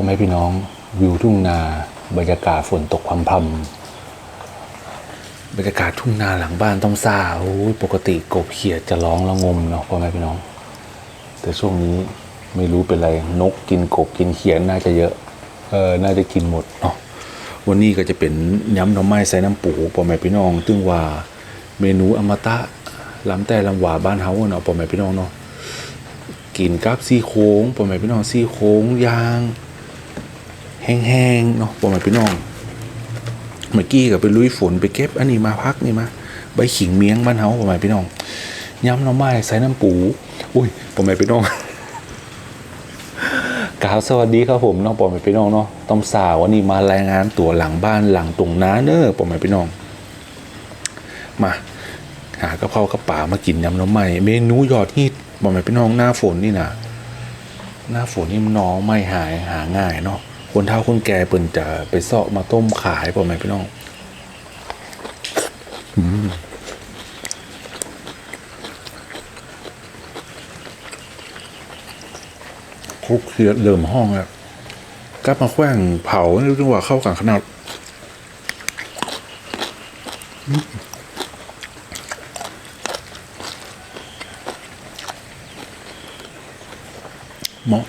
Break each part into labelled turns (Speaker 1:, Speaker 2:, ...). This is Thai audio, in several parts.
Speaker 1: พ่อแม่พี่น้องวิวทุ่งนาบรรยากาศฝนตกพรำพรำบรรยากาศทุ่งนาหลังบ้านต้องซ่าโอ้ปกติกบเขียดจะร้องละงมเนาะพ่อแม่พี่น้อง แต่ช่วงนี้ไม่รู้เป็นไรนกกินกบกินเขียดน่าจะเยอะเออน่าจะกินหมดเนาะวันนี้ก็จะเป็นย้ำหน่อไม้ใส่น้ำปูพ่อแม่พี่น้องซึ่งว่าเมนูอมตะล้ำแต่ลำหวาบ้านเฮาเนาะพ่อแม่พี่น้องเนาะกินกับซี่โครงพ่อแม่พี่น้องซี่โครงยาง แห้งๆเนาะพ่อแม่พี่น้อง เมื่อกี้ก็ไปลุยฝนไปเก็บอันนี้มาพักนี่มาใบขิงเมียงบ้านเฮาพ่อแม่พี่น้องย้ำน่อไม้ใส่น้ำปู อุ้ยพ่อแม่พี่น้องกล่าวสวัสดีครับผมน้องปอมแม่พี่น้องเนาะต้อมสาววันนี้มารายงานตัวหลังบ้านหลังตรงน้าเนอปอมแม่พี่น้อง มาหากระเพรากระป๋ามากินยำน้ำใหม่เมนูยอดฮิตปอมแม่พี่น้องหน้าฝนนี่นะหน้าฝนนี่น้องไม่หายหาง่ายเนาะ คนเฒ่าคนแก่เปิ่นจะไปเสาะมาต้มขายปอมแม่พี่น้องคุกเคียดเดิมห้องแล้วกลับมาแขว้งเผาไม่รู้จังหวะเข้ากันขนาดเหมาะ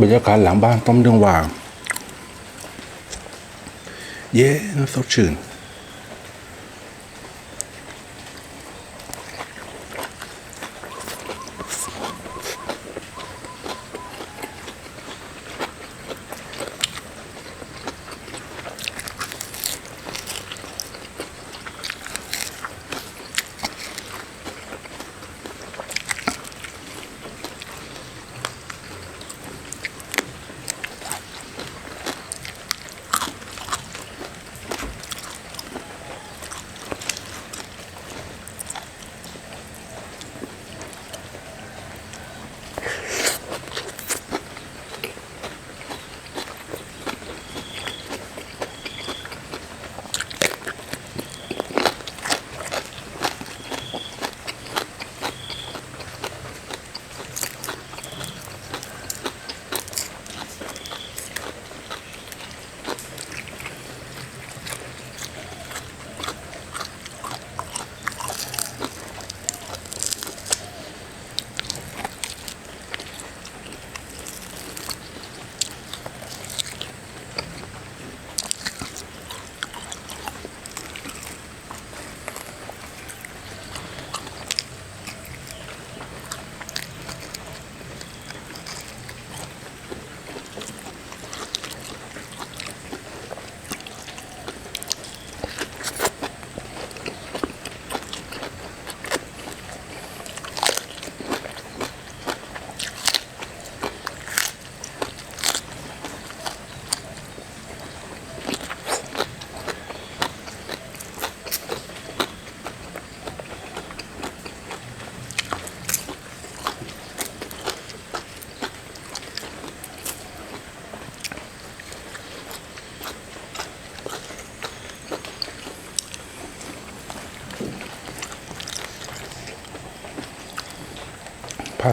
Speaker 1: บรรยากาศหลังบ้านต้มเรื่องว่างเย้สดชื่น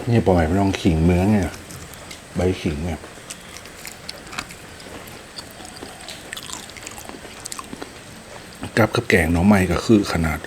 Speaker 1: นี่ปล่อยไปลองขิงเมืองเนี่ยใบขิงเนี่ยกับกับแกงหน่อไม่ก็คือขนาด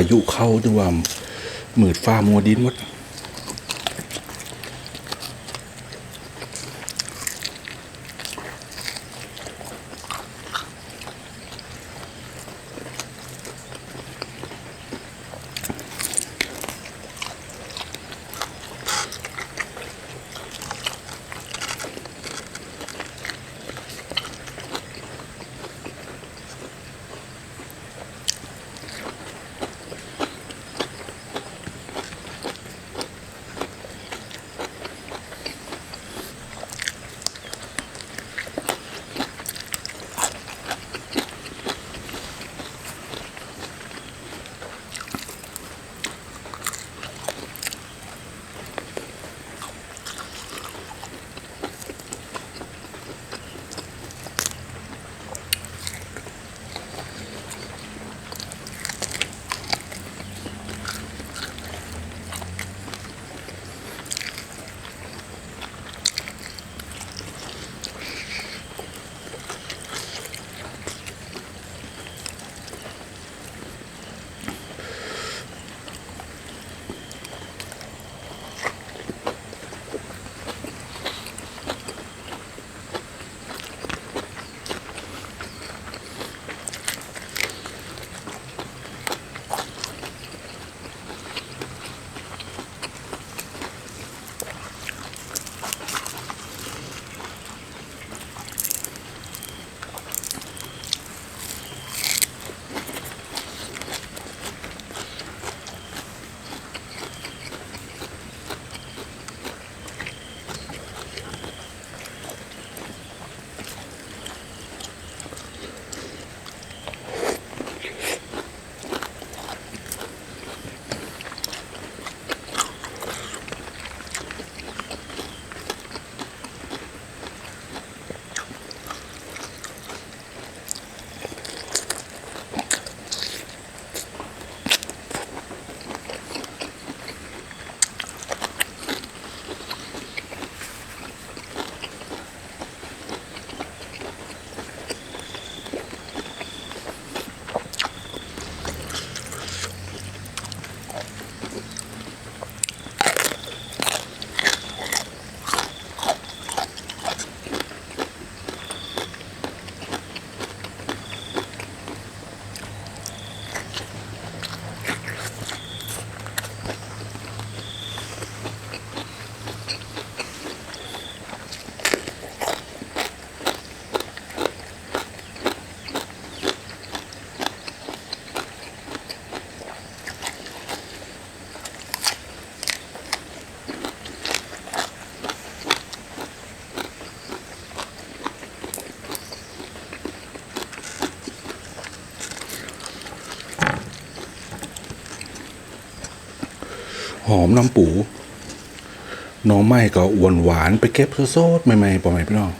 Speaker 1: า
Speaker 2: ยุเข้าด้วยว่ามืดฟ้ามัวดินหมด หอมน้ำปูน้องไม้ก็หวานหวานไปเก็บโซดใหม่ๆปอไหมพี่น้อง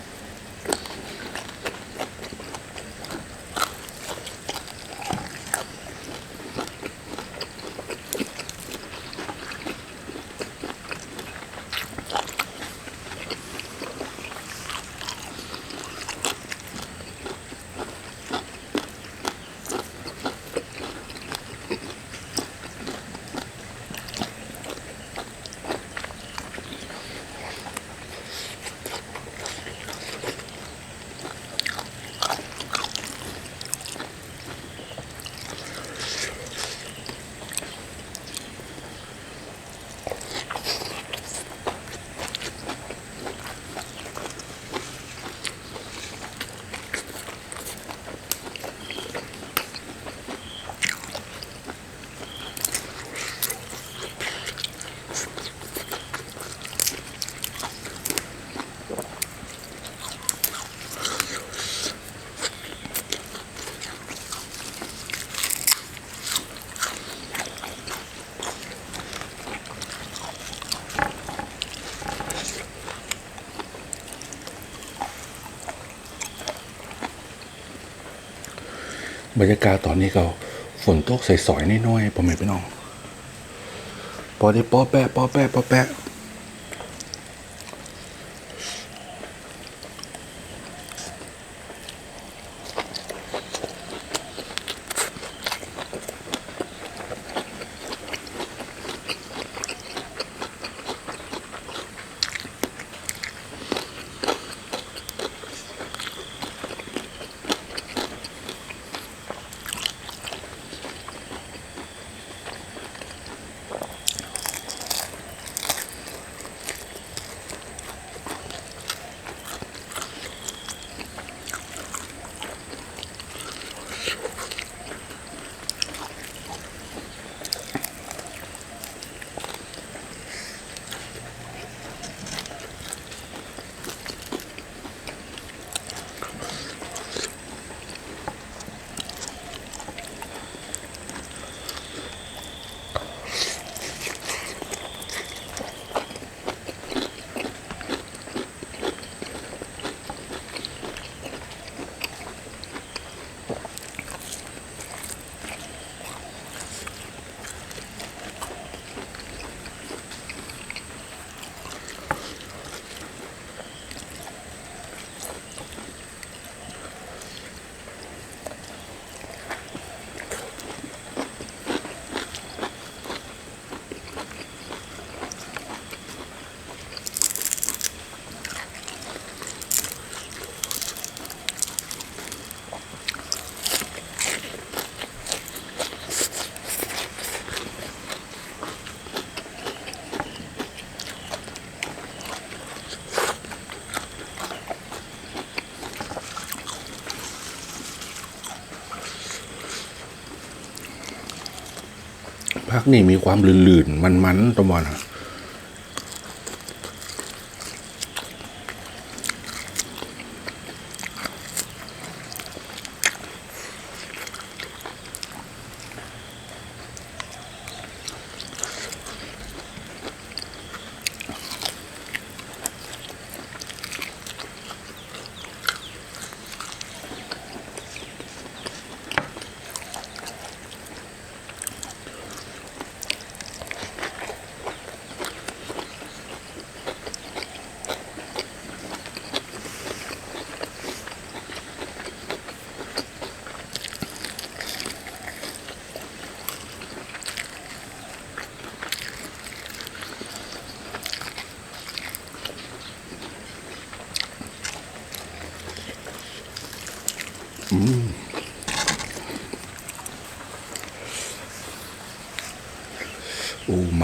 Speaker 2: บรรยากาศตอนนี้ก็ฝนตกใสๆน้อยๆพ่อแม่พี่น้อง พอได้ปอแปะปอแปะปอแปะ พักนี่มีความลื่นๆ มันๆตัวมันะ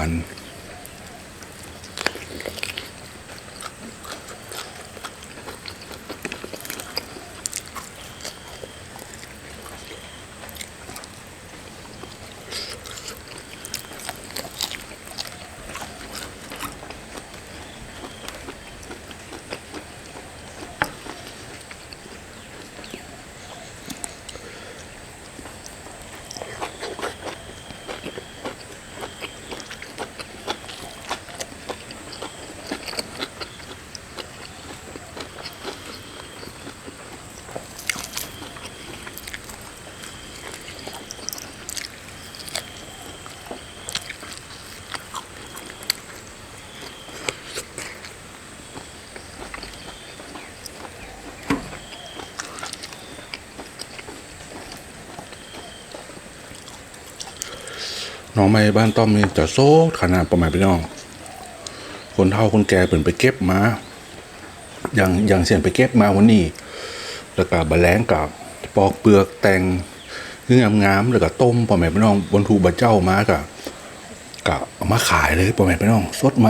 Speaker 2: อู น้องไม่บ้านต้อมนี่จะโซดขนาดประมาณพี่น้อง คนเฒ่าคนแก่เปิ่นไปเก็บมาอย่างอย่างเสียนไปเก็บมาวันนี้ แล้วก็บะแลงกับปอกเปลือกแต่งคืองามๆแล้วก็ต้มพ่อแม่พี่น้องบนทูบะเจ้ามากับกับเอามาขายเลยพ่อแม่พี่น้องสดไหม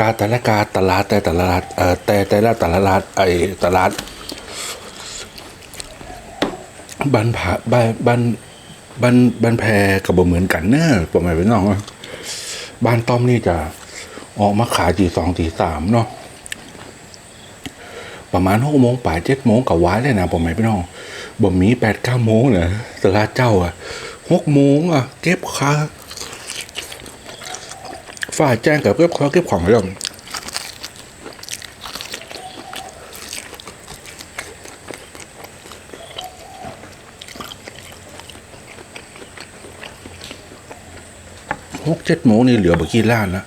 Speaker 2: กาแต่ละกาตลาดแต่แต่ละลาดเอ่อแต่แต่ละตลาดไอ้ตลาดบ้านผาบ้านบ้านบ้านบ้านแพรกับบ่เหมือนกันเนอะประมาณเป็นน้องบ้านต้อมนี่จะออกมาขายตีสองตีสามเนาะประมาณหกโมงป่ายเจ็ดโมงกับว้ายเลยนะประมาณเป็นน้องบ่มีแปดเก้าโมงเนี่ยตลาดเจ้าอะหกโมงอะเก็บค่า ฝ่าแจ้งกับเก็บของเก็บของเรื่องหกเจ็ดหมูนี่เหลือบ่กี่ล้านนะ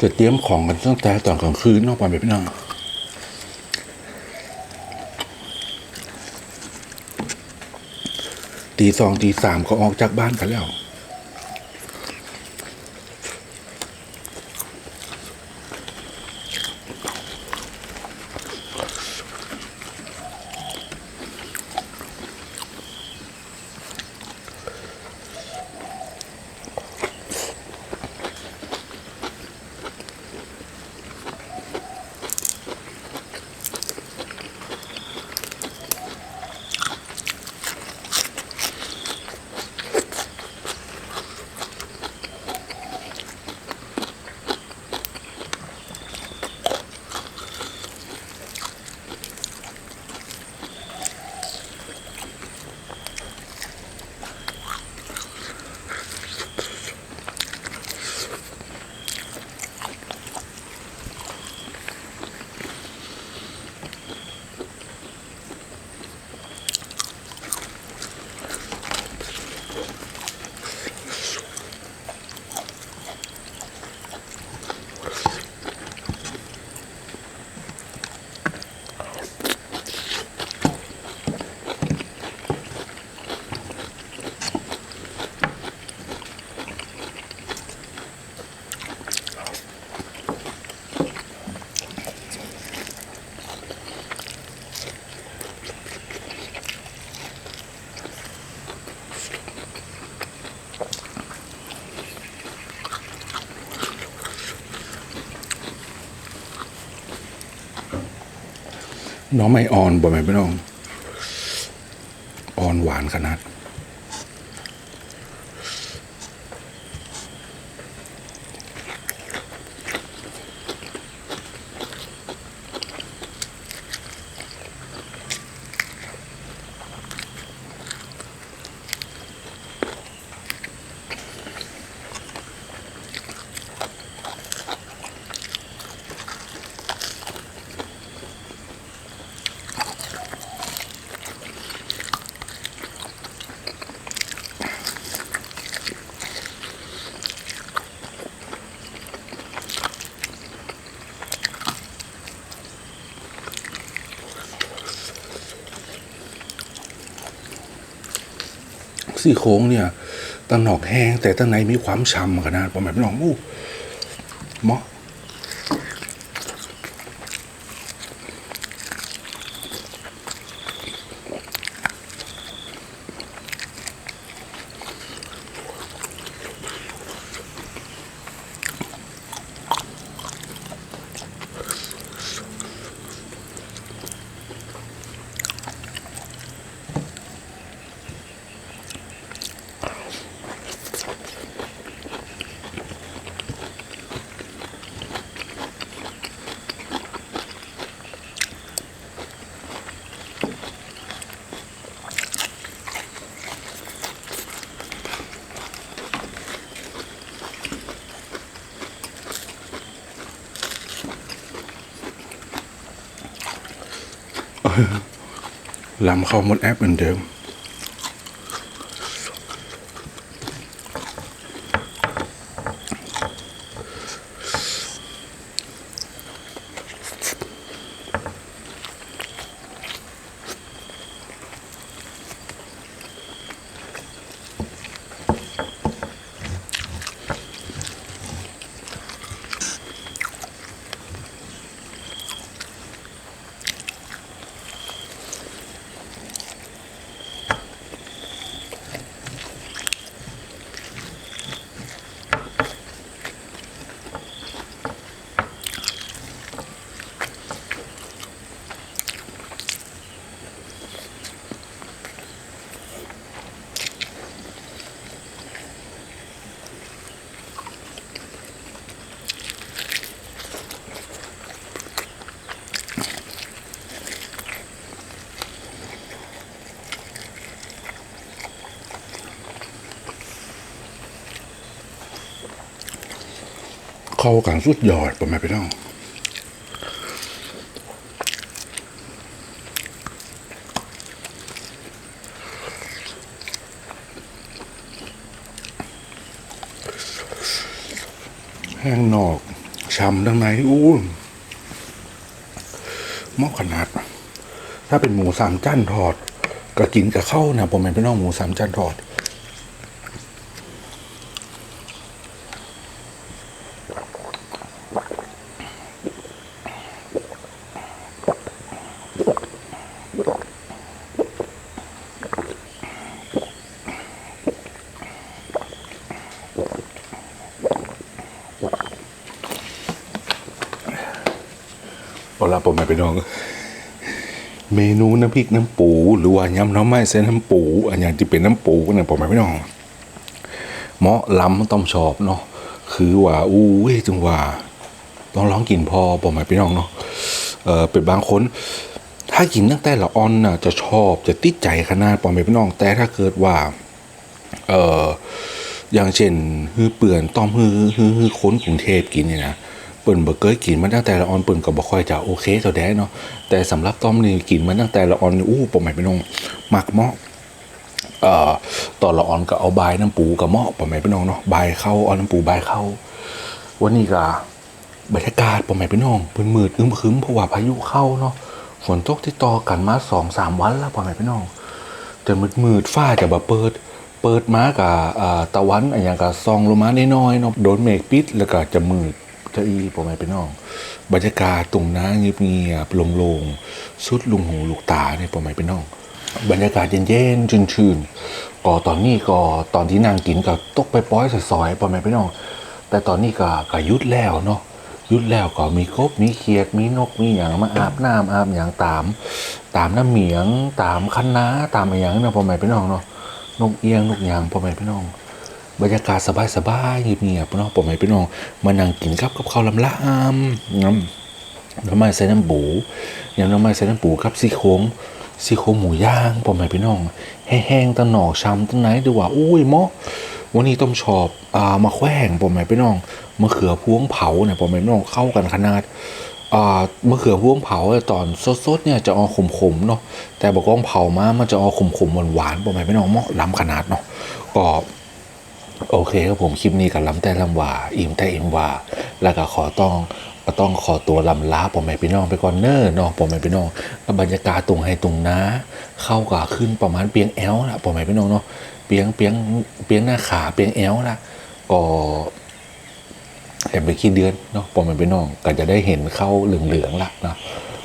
Speaker 2: จะเตรียมของกันตั้งแต่ตอนกลางคืนนอกไปแบบนั้นตีสองตีสามก็ออกจากบ้านกันแล้ว น้องไม่อ่อนบ่แม่นพี่น้องอ่อนหวานขนาด ซี่โครงเนี่ยตั้งหนอกแห้งแต่ตั้งในมีความฉ่ำขนาดประมาณพี่น้องอู้ ลำเข้าหมดแอปเหมือนเดิม เข้ากันสุดยอดประมาณพี่น้องแห้งนอกช้ำทั้งในอู้มอกขนาด ถ้าเป็นหมูสามจั้นทอด ก็กินกับข้าวนะผมเป็นพี่น้องหมูสามจั้นทอด เอาละผมไม่ไปน้อง เม น้ำพริกน้ำปูหรือว่ายำน้ำไม้เส้นน้ำปูอันอย่างที่เป็นน้ำปูเนี่ยผมไม่ไปน้องเหมาะล้ำต้องชอบเนาะคือว่าอู้ยจังว่าต้องลองกินพอผมไม่ไปน้องเนาะเออเป็นบางคน ถ้ากินตั้งแต่ละออนน่ะจะชอบจะติดใจขนาดปอมไปพี่น้อง แต่ถ้าเกิดว่าเอออย่างเช่นฮือเปื่อนต้อมฮือฮือฮือค้นกรุงเทพกินเนี่ยนะ เปิ่นบ่เคยกินมาตั้งแต่ละออนเปิ่นก็บ่ค่อยจะโอเคเท่าแดเนาะแต่สำหรับต้อมนี่กินมาตั้งแต่ละออนอู้ผมไม่พี่น้องมักเหมาะเอ่อตอนละออนก็เอาใบน้ำปูกับเหมาะผมไม่พี่น้องเนาะใบเข้าเอาน้ำปูใบเข้าวันนี้ก็บรรยากาศผมไม่พี่น้องเพิ่นมืดอึมครึมเพราะว่าพายุเข้าเนาะฝนตกที่ต่อกันมาสองสามวันแล้วผมไม่พี่น้องจนมืดมืดฟ้าจะแบบเปิดเปิดมากับอ่าตะวันอะไรอย่างกับซองลงมาน้อยๆเนาะโดนเมฆปิดแล้วก็จะมืด จะอีผมไม่ไปน้อง บรรยากาศตรงน้าเงียบๆโล่งๆสุดลุงหูลูกตาเนี่ยผมไม่ไปน้อง บรรยากาศเย็นๆชื่นๆก็ตอนนี้ก็ตอนที่นางกินก็ตกไปป้อยๆซอยๆผมไม่ไปน้อง แต่ตอนนี้ก็ก็ยุดแล้วเนาะยุดแล้วก็มีกบมีเขียดมีนกมีอย่างมาอาบน้ำอาบอย่างตาม ตามน้ำเหมียง ตามคันนาตามอะไรอย่างเนาะพ่อแม่พี่น้องเนาะนกเอียงนกยางพ่อแม่พี่น้อง บรรยากาศสบายๆเงียบๆเนาะพ่อแม่พี่น้องมานั่งกินกับกับข้าวลำลามน้ำน้ำไม้ใส่น้ำปูอย่างน้ำไม้ใส่น้ำปูกับซี่โครงซี่โครงหมูย่างพ่อแม่พี่น้อง แห้งๆตะหนอกช้ำตะไหนดูว่าอุ้ยเมาะวันนี้ต้มชอบอ่ามาแขว้งผมไหมพี่น้องมะเขือพวงเผาเนี่ยผมไหมพี่น้องเข้ากันขนาดอ่ามะเขือพวงเผาตอนสดๆเนี่ยจะออกขมๆเนาะแต่บอกว่าเผามามันจะออกขมๆหวานๆผมไหมพี่น้องเมาะล้ำขนาดเนาะก็ โอเคครับผมคลิปนี้กับลำแต่ลำว่าอิ่มแต่อิ่มว่า แล้วก็ขอต้องก็ต้องขอตัวลำลาผมไหมพี่น้องไปก่อนเน้อเนาะผมไหมพี่น้องแล้วบรรยากาศตรงให้ตรงนะ เข้ากับขึ้นประมาณเปียงแอลละผมไหมพี่น้องเนาะเปียงเปียงเปียงหน้าขาเปียงแอลละก็เห็นไปขี้เดือนเนาะผมเป็นพี่น้องก็จะได้เห็นเข้าเหลืองๆละนะ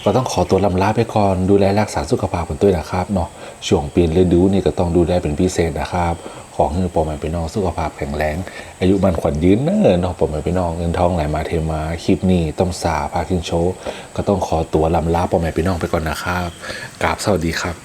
Speaker 2: ก็ต้องขอตัวลำลาไปก่อนดูแลรักษาสุขภาพกันด้วยนะครับเนาะช่วงเปลี่ยนฤดูนี่ก็ต้องดูแลเป็นพิเศษนะครับ ขอให้ปอมเป็นน้องสุขภาพแข็งแรงอายุมันขวัญยืนเนอะนาะปอมเป็นน้องเงินทองไหลมาเทมาคลิปนี้ต้องสาพาคินโชว์ก็ต้องขอตัวลำลาปอมเป็นน้องไปก่อนนะครับกราบสวัสดีครับ